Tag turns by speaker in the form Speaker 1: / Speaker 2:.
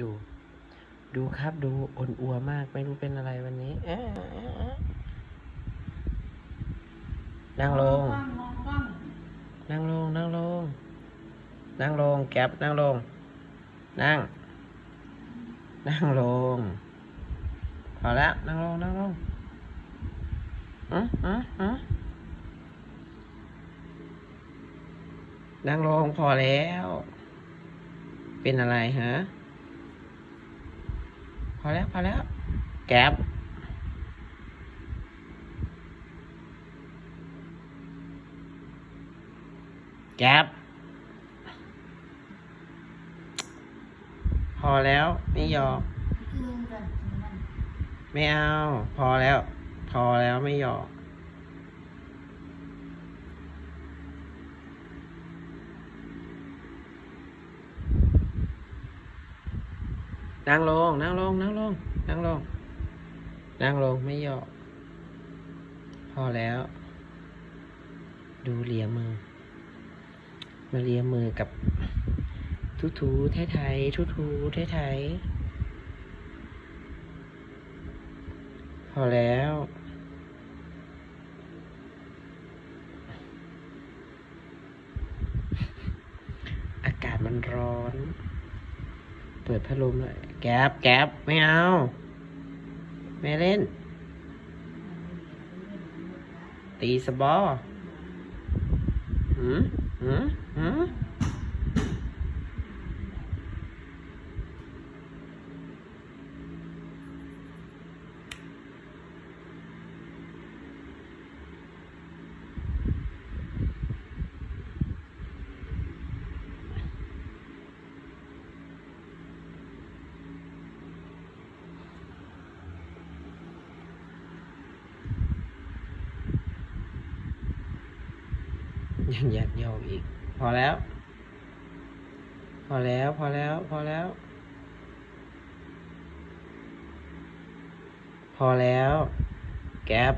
Speaker 1: ดู ดูครับดูอ่อนอัวมาก ไม่รู้เป็นอะไรวันนี้นั่งลง นั่งลง นั่งลง นั่งลง แก๊ปนั่งลง นั่ง นั่งลง พอแล้ว นั่งลง นั่งลงอืออืออือนั่งลงพอแล้ว เป็นอะไรฮะ พอแล้วพอแล้ว แก๊ปแก๊ปพอแล้วไม่ยอมไม่เอา พอแล้ว พอแล้วไม่ยอม นั่งลง นั่งลง นั่งลง นั่งลง นั่งลง ไม่หยอกพอแล้ว ดูเลียมือ มาเลียมือกับ ทูทูไทยไทยทูทูไทยไทยพอแล้ว อากาศมันร้อน ปิดพัดลมเลยแก๊บแก๊บไม่เอา ไม่เล่น ตีสบอหืมหืม ยังยัดเยกอีก พอแล้ว พอแล้ว พอแล้ว พอแล้ว พอแล้ว แก๊ป